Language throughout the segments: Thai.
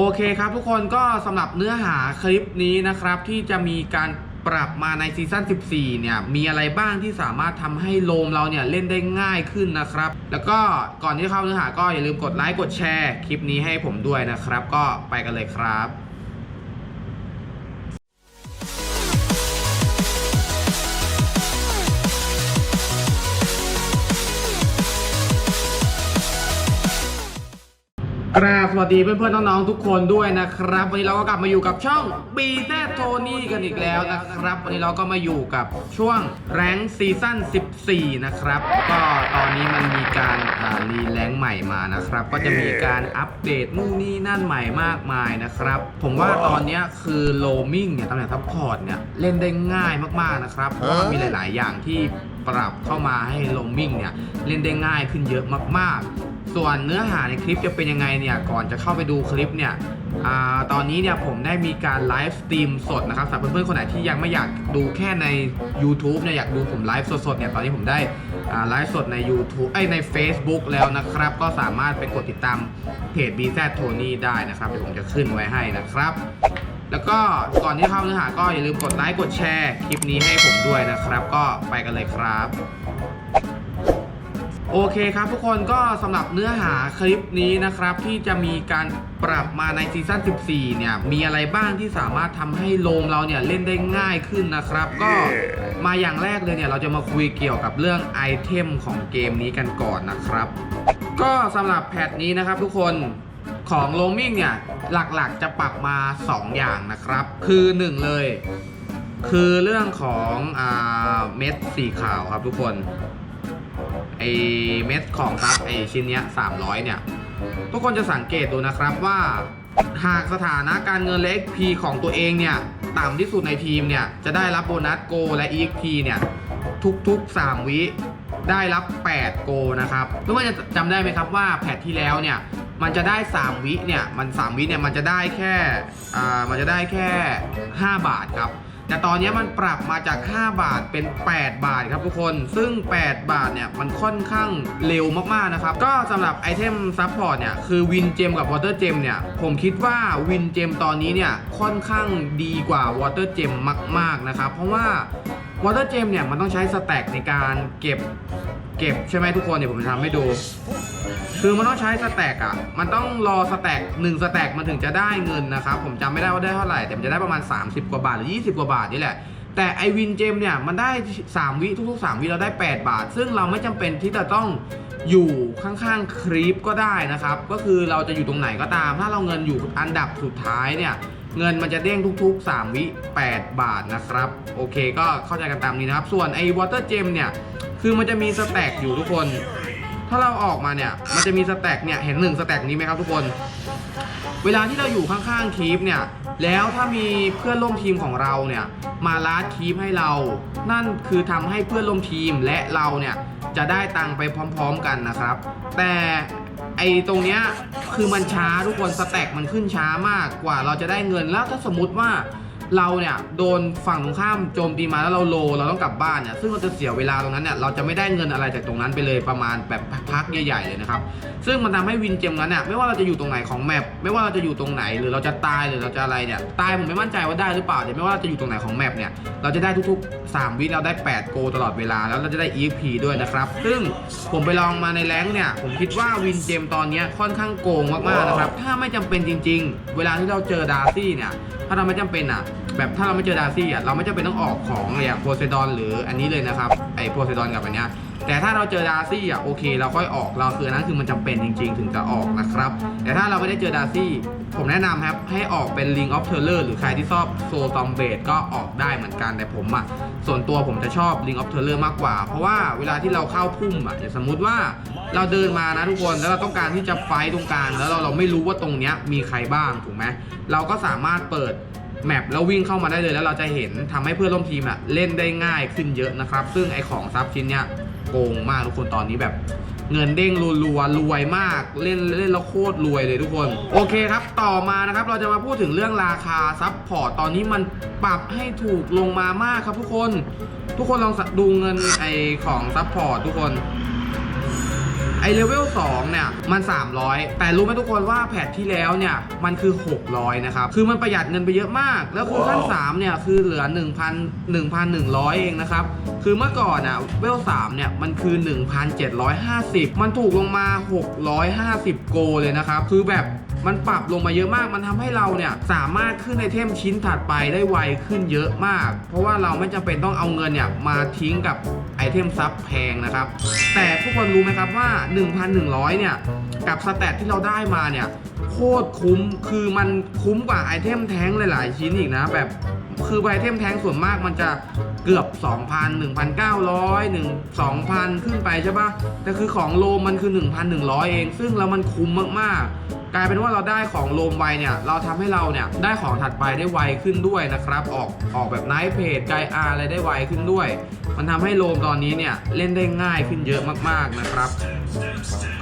โอเคครับทุกคนก็สำหรับเนื้อหาคลิปนี้นะครับ ที่จะมีการปรับมาในซีซั่น 14 เนี่ย มีอะไรบ้างที่สามารถทำให้โลมเราเนี่ย เล่นได้ง่ายขึ้นนะครับ แล้วก็ก่อนที่จะเข้าเนื้อหาก็อย่าลืมกดไลค์กดแชร์คลิปนี้ให้ผมด้วยนะครับ ก็ไปกันเลยครับ กราบสวัสดีเพื่อนๆน้องๆทุกคนด้วยนะครับ วันนี้เราก็กลับมาอยู่กับช่อง b ีแซโทนี่กันอีกแล้วนะครับ วันนี้เราก็มาอยู่กับช่วงแรงซีซั่น 14 นะครับ ก็ตอนนี้มันมีการรีแรงใหม่มานะครับ ก็จะมีการอัปเดตนู่นนี่นั่นใหม่มากมายนะครับ ผมว่าตอนนี้คือโลมิงเนี่ยตำแหน่งซัพพอร์ตเนี่ยเล่นได้ง่ายมากๆนะครับเพราะมันมีหลาย ๆ อย่างที่ปรับเข้ามาให้โลมิงเนี่ยเล่นได้ง่ายขึ้นเยอะมากๆ ส่วนเนื้อหาในคลิปจะเป็นยังไงเนี่ยก่อนจะเข้าไปดูคลิปเนี่ยอตอนนี้เนี่ยผมได้มีการไลฟ์สตรีมสดนะครับสำหรับเพื่อนๆคนไหนที่ยังไม่อยากดูแค่ใน YouTube เนี่ยอยากดูผมไลฟ์สดๆเนี่ยตอนนี้ผมได้ไลฟ์สดใน YouTube ไอใน Facebook แล้วนะครับ ก็สามารถไปกดติดตามเพจ b z t o n y ได้นะครับเดี๋ยวผมจะขึ้นไว้ให้นะครับ แล้วก็ก่อนที่เข้าเนื้อหาก็อย่าลืมกดไลค์กดแชร์คลิปนี้ให้ผมด้วยนะครับ ก็ไปกันเลยครับ โอเคครับทุกคนก็สำหรับเนื้อหาคลิปนี้นะครับ ที่จะมีการปรับมาในซีซั่น 14 เนี่ย มีอะไรบ้างที่สามารถทำให้โลมเราเนี่ยเล่นได้ง่ายขึ้นนะครับ ก็มาอย่างแรกเลยเนี่ย เราจะมาคุยเกี่ยวกับเรื่องไอเทมของเกมนี้กันก่อนนะครับ ก็สำหรับแพทนี้นะครับทุกคนของโลมิงเนี่ย หลักๆจะปรับมา 2 อย่างนะครับ คือ 1 เลย คือเรื่องของอาเม็ดสีขาวครับทุกคน ไอเม็ดของซับไอชิ้นเนี้ย300 เนี่ย ทุกคนจะสังเกตดูนะครับว่า หากสถานะการเงินและ XP ของตัวเองเนี่ย ต่ำที่สุดในทีมเนี่ย จะได้รับโบนัสโกและ EXP เนี่ย ทุกๆ 3 วิได้รับ 8 โกนะครับทุกคนจะจำได้ไหมครับว่าแพทที่แล้วเนี่ยมันจะได้ 3 วิเนี่ย มัน 3 วิเนี่ย มันจะได้แค่ อ่า มันจะได้แค่ 5 บาทครับ แต่ตอนนี้มันปรับมาจาก 5 บาทเป็น 8 บาทครับทุกคน ซึ่ง 8 บาทเนี่ยมันค่อนข้างเร็วมากๆนะครับ ก็สำหรับไอเทมซัพพอร์ตเนี่ยคือวินเจมกับวอเตอร์เจมเนี่ยผมคิดว่าวินเจมตอนนี้เนี่ยค่อนข้างดีกว่าวอเตอร์เจมมาก ๆนะครับ เพราะว่า วอเตอร์เจมเนี่ยมันต้องใช้สแต็กในการเก็บเก็บใช่ไหมทุกคนเดี๋ยวผมจะทำให้ดู คือมันต้องใช้สแต็กอะ มันต้องรอสแต็กหนึ่งสแต็กมันถึงจะได้เงินนะครับ ผมจำไม่ได้ว่าได้เท่าไหร่ แต่มันจะได้ประมาณ 30 กว่าบาทหรือ 20 กว่าบาทนี่แหละ แต่ไอวินเจมเนี่ยมันได้ 3 วิทุกๆ 3 วิเราได้ 8 บาท ซึ่งเราไม่จำเป็นที่จะต้องอยู่ข้างๆครีปก็ได้นะครับ ก็คือเราจะอยู่ตรงไหนก็ตาม ถ้าเราเงินอยู่อันดับสุดท้ายเนี่ย เงินมันจะเด้งทุกๆ 3 วิ 8 บาทนะครับ โอเคก็เข้าใจกันตามนี้นะครับ ส่วนไอวอเตอร์เจมเนี่ย คือมันจะมีสแต็กอยู่ทุกคน ถ้าเราออกมาเนี่ย มันจะมีสแต็กเนี่ย เห็นหนึ่งสแต็กนี้ไหมครับทุกคน เวลาที่เราอยู่ข้างๆคีปเนี่ย แล้วถ้ามีเพื่อนร่วมทีมของเราเนี่ย มาลาดคีปให้เรา นั่นคือทำให้เพื่อนร่วมทีมและเราเนี่ยจะได้ตังไปพร้อม ๆ กันนะครับ แต่ไไอตรงเนี้ยคือมันช้าทุกคนสแต็กมันขึ้นช้ามากกว่าเราจะได้เงินแล้วถ้าสมมติว่า เราเนี่ยโดนฝั่งตรงข้ามโจมตีมาแล้วเราโลเราต้องกลับบ้านเนี่ยซึ่งเราจะเสียเวลาตรงนั้นเนี่ยเราจะไม่ได้เงินอะไรจากตรงนั้นไปเลยประมาณแบบพักใหญ่ๆเลยนะครับซึ่งมันทำให้วินเจมนั้นเนี่ยไม่ว่าเราจะอยู่ตรงไหนของแมปไม่ว่าเราจะอยู่ตรงไหนหรือเราจะตายหรือเราจะอะไรเนี่ยตายผมไม่มั่นใจว่าได้หรือเปล่าแต่ไม่ว่าเราจะอยู่ตรงไหนของแมปเนี่ยเราจะได้ทุกๆ 3 วิเราได้ 8 โกตลอดเวลาแล้วเราจะได้ EP ด้วยนะครับซึ่งผมไปลองมาในแรงเนี่ยผมคิดว่าวินเจมตอนนี้ค่อนข้างโกงมากๆนะครับถ้าไม่จำเป็นจริง ๆ เวลาที่เราเจอดาร์ซี่เนี่ย ถ้าเราไม่จำเป็นอะ แบบถ้าเราไม่เจอดาร์ซี่อะเราไม่จำเป็นต้องออกของอย่างโพไซดอนหรืออันนี้เลยนะครับไอโพไซดอนกับอันเนี้ย แต่ถ้าเราเจอดาร์ซี่อะโอเค เราค่อยออกเราคืออันนั้นคือมันจำเป็นจริง ๆ ถึงจะออกนะครับ แต่ถ้าเราไม่ได้เจอดาร์ซี่ ผมแนะนำครับให้ออกเป็น Ring of Terror หรือใครที่ชอบโซซอมเบดก็ออกได้เหมือนกันแต่ผมอะส่วนตัวผมจะชอบ Ring of Terror มากกว่า เพราะว่าเวลาที่เราเข้าพุ่มอะอย่างสมมุติว่าเราเดินมานะทุกคนแล้วเราต้องการที่จะไฟต์ตรงกลางแล้วเราเราไม่รู้ว่าตรงเนี้ยมีใครบ้างถูกไหมเราก็สามารถเปิดแมปแล้ววิ่งเข้ามาได้เลยแล้วเราจะเห็นทำให้เพื่อนร่วมทีมอะเล่นได้ง่ายขึ้นเยอะนะครับ ซึ่งไอของซับชิ้นเนี้ย โกงมากทุกคนตอนนี้แบบ เงินเด้งรัวๆรวยมากเล่นเล่นแล้วโคตรรวยเลยทุกคน โอเคครับ ต่อมานะครับเราจะมาพูดถึงเรื่องราคาซับพอร์ตตอนนี้มันปรับให้ถูกลงมามากครับทุกคน ทุกคนลองดูเงินไอของซับพอร์ตทุกคน เลเวล2เนี่ยมัน 300 แต่รู้ไหมทุกคนว่าแพทที่แล้วเนี่ยมันคือ 600 นะครับ คือมันประหยัดเงินไปเยอะมาก แล้วคือขั้น3เนี่ยคือเหลือ 1,000 1,100 เองนะครับ คือเมื่อก่อนอะเวล3เนี่ยมันคือ 1,750 มันถูกลงมา 650 โกเลยนะครับ คือแบบ มันปรับลงมาเยอะมาก มันทำให้เราเนี่ยสามารถขึ้นไอเทมชิ้นถัดไปได้ไวขึ้นเยอะมาก เพราะว่าเราไม่จำเป็นต้องเอาเงินเนี่ยมาทิ้งกับไอเทมซับแพงนะครับ แต่ทุกคนรู้ไหมครับว่า 1,100 เนี่ย กับสแตทที่เราได้มาเนี่ยโคตรคุ้ม คือมันคุ้มกว่าไอเทมแท้งหลาย ๆ ชิ้นอีกนะแบบ คือไอเทมแท้งส่วนมากมันจะเกือบ 2,000 1,900 1 2,000 ขึ้นไปใช่ปะแต่คือของโลมมันคือ 1,100 เอง ซึ่งแล้วมันคุ้มมากๆ กลายเป็นว่าเราได้ของโลมไวเนี่ย เราทำให้เราเนี่ย ได้ของถัดไปได้ไวขึ้นด้วยนะครับ ออกออกแบบไนท์เพจไกอาร์อะไรได้ไวขึ้นด้วย มันทำให้โลมตอนนี้เนี่ย เล่นได้ง่ายขึ้นเยอะมากๆนะครับ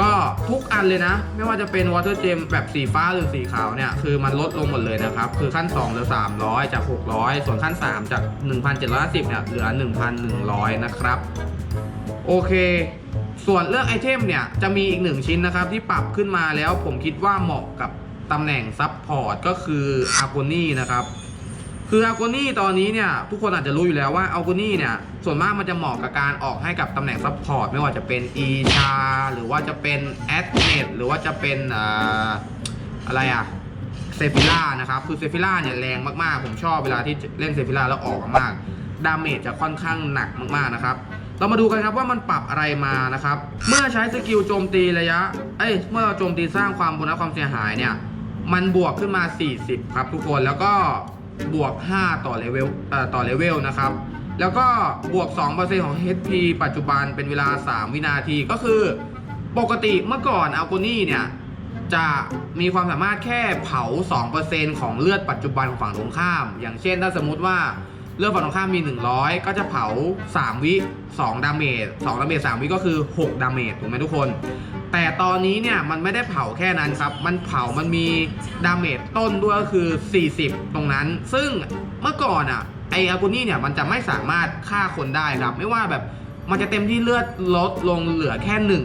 ก็ทุกอันเลยนะ ไม่ว่าจะเป็นวอเตอร์เจมแบบสีฟ้าหรือสีขาวเนี่ยคือมันลดลงหมดเลยนะครับคือขั้น2เหลือ300 จาก 600ส่วนขั้น 3 จาก 1,750เนี่ยเหลือ 1,100 นะครับ โอเค ส่วนเรื่องไอเทมเนี่ย จะมีอีกหนึ่งชิ้นนะครับ ที่ปรับขึ้นมาแล้วผมคิดว่าเหมาะกับตำแหน่งซับพอร์ตก็คืออาโกนี่นะครับคืออาโกนี่ตอนนี้เนี่ยทุกคนอาจจะรู้อยู่แล้วว่าอาโกนี่เนี่ยส่วนมากมันจะเหมาะกับการออกให้กับตำแหน่งซับพอร์ตไม่ว่าจะเป็นอีชาหรือว่าจะเป็นแอดเนตหรือว่าจะเป็นออะไรอะ เซฟิล่านะครับคือเซฟิล่าเนี่ยแรงมากๆ ผมชอบเวลาที่เล่นเซฟิล่าแล้วออกมากดาเมจจะค่อนข้างหนักมากๆนะครับเรามาดูกันครับว่ามันปรับอะไรมานะครับ เมื่อใช้สกิลโจมตีระยะ เอ้ย เมื่อเราโจมตีสร้างความบนความเสียหายเนี่ย มันบวกขึ้นมา 40 ครับทุกคน แล้วก็บวก 5 ต่อเลเวลเอ่อต่อเลเวลนะครับ แล้วก็บวก 2%ของ HP ปัจจุบันเป็นเวลา 3 วินาที ก็คือ ปกติเมื่อก่อนอัลโกนี่เนี่ย จะมีความสามารถแค่เผา 2%ของเลือดปัจจุบันของฝั่งตรงข้าม อย่างเช่นถ้าสมมุติว่าเลือดฝั่งตรงข้ามมี 100 ก็จะเผา 3 วิ 2 ดาเมจ 2 ดาเมจ 3 วิก็คือ 6 ดาเมจ ถูกไหมทุกคน แต่ตอนนี้เนี่ย มันไม่ได้เผาแค่นั้นครับ มันเผามันมีดาเมจต้นด้วยก็คือ 40 ตรงนั้น ซึ่งเมื่อก่อนอะไออากูนี่เนี่ย มันจะไม่สามารถฆ่าคนได้ครับ ไม่ว่าแบบมันจะเต็มที่เลือดลดลงเหลือแค่หนึ่ง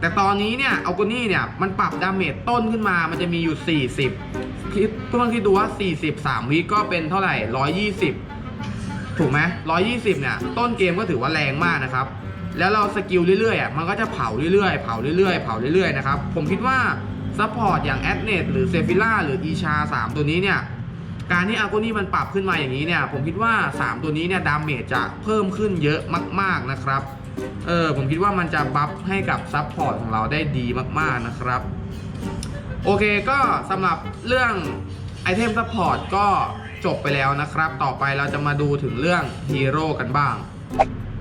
แต่ตอนนี้เนี่ยอัลโกนี่เนี่ยมันปรับดาเมจต้นขึ้นมามันจะมีอยู่ 40คิดเพื่อนคิดดูว่า 43วิก็เป็นเท่าไหร่ 120 ถูกไหม120 เนี่ย ต้นเกมก็ถือว่าแรงมากนะครับ แล้วเราสกิลเรื่อยๆอะมันก็จะเผาเรื่อยๆ เผาเรื่อยๆ เผาเรื่อยๆนะครับ ผมคิดว่าซัพพอร์ตอย่างแอดเนตหรือเซฟิล่าหรืออีชา 3 ตัวนี้เนี่ยการที่อาร์โกนี่มันปรับขึ้นมาอย่างนี้เนี่ย ผมคิดว่า 3 ตัวนี้เนี่ยดาเมจจะเพิ่มขึ้นเยอะมาก ๆนะครับ เออผมคิดว่ามันจะบัฟให้กับซัพพอร์ตของเราได้ดีมากๆนะครับ โอเคก็สำหรับเรื่องไอเทมซัพพอร์ตก็จบไปแล้วนะครับ ต่อไปเราจะมาดูถึงเรื่องฮีโร่กันบ้าง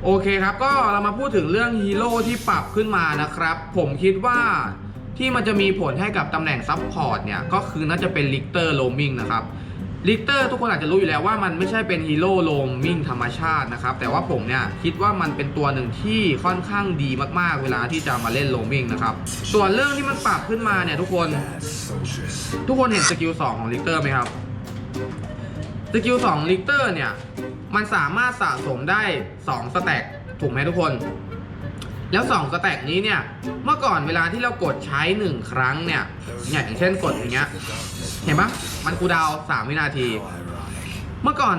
โอเคครับก็เรามาพูดถึงเรื่องฮีโร่ที่ปรับขึ้นมานะครับ ผมคิดว่าที่มันจะมีผลให้กับตำแหน่งซับพอร์ตเนี่ย ก็คือน่าจะเป็นลิกเตอร์โลมิงนะครับ ลิกเตอร์ทุกคนอาจจะรู้อยู่แล้วว่ามันไม่ใช่เป็นฮีโร่โลมิ่งธรรมชาตินะครับ แต่ว่าผมเนี่ยคิดว่ามันเป็นตัวหนึ่งที่ค่อนข้างดีมากๆ เวลาที่จะมาเล่นโลมิ่งนะครับ ส่วนเรื่องที่มันปรับขึ้นมาเนี่ยทุกคน ทุกคนเห็นสกิล2ของลิกเตอร์ไหมครับสกิล2ลิกเตอร์เนี่ย มันสามารถสะสมได้ 2 สแต็กถูกไหมทุกคน แล้ว2สแต็กนี้เนี่ย เมื่อก่อนเวลาที่เรากดใช้ 1 ครั้งเนี่ยเนี่ยอย่างเช่นกดอย่างเงี้ย เห็นปะมันคูดาว 3 วินาที เมื่อก่อน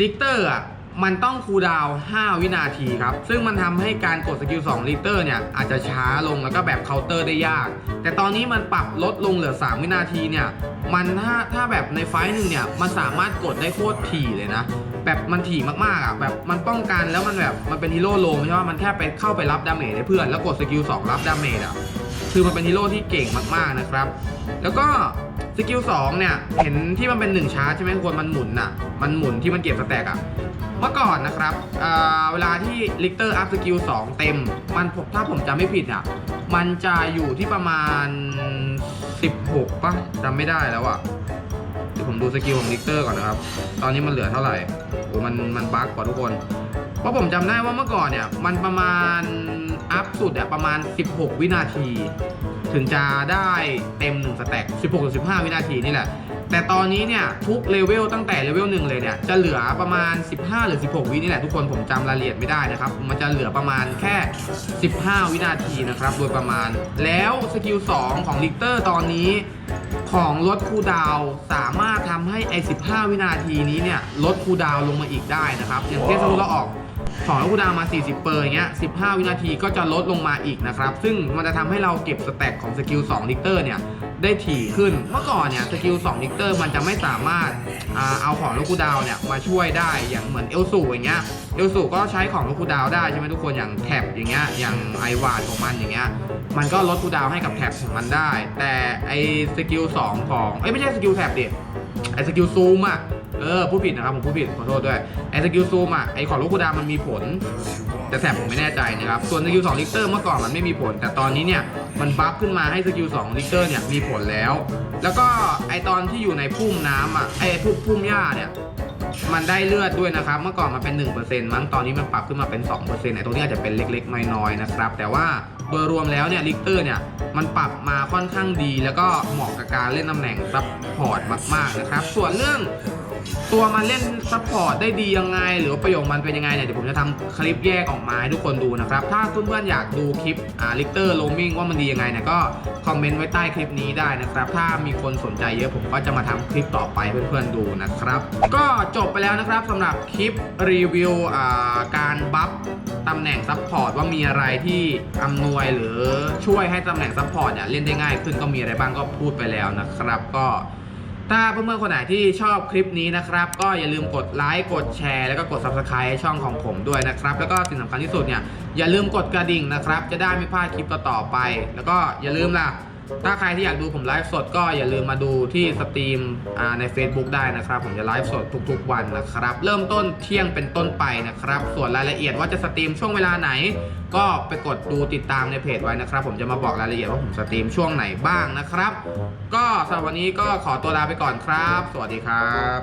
ลิกเตอร์อะมันต้องคูดาว 5 วินาทีครับ ซึ่งมันทำให้การกดสกิล2ลิเตอร์เนี่ย อาจจะช้าลงแล้วก็แบบเคาน์เตอร์ได้ยาก แต่ตอนนี้มันปรับลดลงเหลือ 3 วินาทีเนี่ย มันถ้าถ้าแบบในไฟต์หนึ่งเนี่ย มันสามารถกดได้โคตรถี่เลยนะ แบบมันถี่มากๆอะแบบมันป้องกันแล้วมันแบบมันเป็นฮีโร่โลมใช่ไหมมันแค่ไปเข้าไปรับดาเมจให้เพื่อนแล้วกดสกิล2รับดาเมจอะคือมันเป็นฮีโร่ที่เก่งมากๆนะครับ แล้วก็สกิล2เนี่ย เห็นที่มันเป็น1ชาร์จใช่ไหมทุกคนมันหมุนอะ มันหมุนที่มันเก็บสแต็กอะ เมื่อก่อนนะครับเเวลาที่ลิกเตอร์อัพสกิล2เต็ม มันถ้าผมจำไม่ผิดอะ มันจะอยู่ที่ประมาณ 16ป่ะจำไม่ได้แล้วอะ ผมดูสกิลของลิกเตอร์ก่อนนะครับ ตอนนี้มันเหลือเท่าไหร่โอ้มันมันบั๊กกว่าทุกคน เพราะผมจำได้ว่าเมื่อก่อนเนี่ย มันประมาณอัพสุดอะประมาณ 16 วินาที ถึงจะได้เต็ม1สแต็ก16-15 วินาทีนี่แหละ แต่ตอนนี้เนี่ยทุกเลเวลตั้งแต่เลเวลหนึ่งเลยเนี่ยจะเหลือประมาณ 15 หรือ 16 วินี่แหละทุกคนผมจำรายละเอียดไม่ได้นะครับ มันจะเหลือประมาณแค่ 15 วินาทีนะครับโดยประมาณ แล้วสกิล 2 ของลิกเตอร์ตอนนี้ของลดคูดาวสามารถทำให้ไอ้15 วินาทีนี้เนี่ยลดคูดาวลงมาอีกได้นะครับอย่างเช่นสมมติเราออกของลดคูดาวมา 40 เปอร์อย่างเงี้ย 15 วินาทีก็จะลดลงมาอีกนะครับ ซึ่งมันจะทำให้เราเก็บสแต็กของสกิล 2 ลิกเตอร์เนี่ย ได้ถี่ขึ้น เมื่อก่อนเนี่ยสกิล2ลิกเตอร์มันจะไม่สามารถเอาของลดคูดาวเนี่ยมาช่วยได้อย่างเหมือนเอลสูอย่างเงี้ยเอลสูก็ใช้ของลดคูดาวได้ใช่ไหมทุกคนอย่างแท็บอย่างเงี้ยอย่างไอวานของมันอย่างเงี้ยมันก็ลดคูดาวให้กับแท็บของมันได้ แต่ไอสกิล2ของเอ้ยไม่ใช่สกิลแท็บดิไอสกิลซูมอะ เออพูดผิดนะครับผมพูดผิดขอโทษด้วยไอสกิลซูมอะไอของลูกคูดามันมีผล แต่แถบผมไม่แน่ใจนะครับส่วนสกิล2ลิเตอร์เมื่อก่อนมันไม่มีผล แต่ตอนนี้เนี่ยมันบัฟขึ้นมาให้สกิล2ลิเตอร์เนี่ยมีผลแล้ว แล้วก็ไอตอนที่อยู่ในพุ่มน้ำอะไอพุ่มพุ่มหญ้าเนี่ยมันได้เลือดด้วยนะครับ เมื่อก่อนมันเป็น 1%มั้ง ตอนนี้มันปรับขึ้นมาเป็น2%เนี่ยตรงนี้อาจจะเป็นเล็กๆ น้อยๆ นะครับ แต่ว่าโดยรวมแล้วเนี่ยลิกเตอร์เนี่ย มันปรับมาค่อนข้างดี แล้วก็เหมาะกับการเล่นตำแหน่งซับพอร์ตมากๆ นะครับ ส่วนเรื่อง ตัวมันเล่นซัพพอร์ตได้ดียังไง หรือว่าประโยชน์มันเป็นยังไงเนี่ยเดี๋ยวผมจะทำคลิปแยกออกมาให้ทุกคนดูนะครับ ถ้าเพื่อนๆอยากดูคลิปอ่าลิกเตอร์โลมิงว่ามันดียังไงเนี่ยก็คอมเมนต์ไว้ใต้คลิปนี้ได้นะครับ ถ้ามีคนสนใจเยอะผมก็จะมาทำคลิปต่อไปเพื่อนๆดูนะครับ ก็จบไปแล้วนะครับสำหรับคลิปรีวิวอ่าการบัฟตำแหน่งซัพพอร์ตว่ามีอะไรที่อำนวยหรือช่วยให้ตำแหน่งซัพพอร์ตเนี่ยเล่นได้ง่ายขึ้นก็มีอะไรบ้างก็พูดไปแล้วนะครับ ก็ ถ้าเพื่อนๆคนไหนที่ชอบคลิปนี้นะครับ ก็อย่าลืมกดไลค์กดแชร์แล้วก็กด subscribe ช่องของผมด้วยนะครับ แล้วก็สิ่งสำคัญที่สุดเนี่ยอย่าลืมกดกระดิ่งนะครับ จะได้ไม่พลาดคลิปต่อๆไป แล้วก็อย่าลืมล่ะ ถ้าใครที่อยากดูผมไลฟ์สดก็อย่าลืมมาดูที่สตรีมใน Facebook ได้นะครับ ผมจะไลฟ์สดทุกๆ วันนะครับ เริ่มต้นเที่ยงเป็นต้นไปนะครับ ส่วนรายละเอียดว่าจะสตรีมช่วงเวลาไหน ก็ไปกดดูติดตามในเพจไว้นะครับ ผมจะมาบอกรายละเอียดว่าผมสตรีมช่วงไหนบ้างนะครับ ก็สำหรับวันนี้ก็ขอตัวลาไปก่อนครับ สวัสดีครับ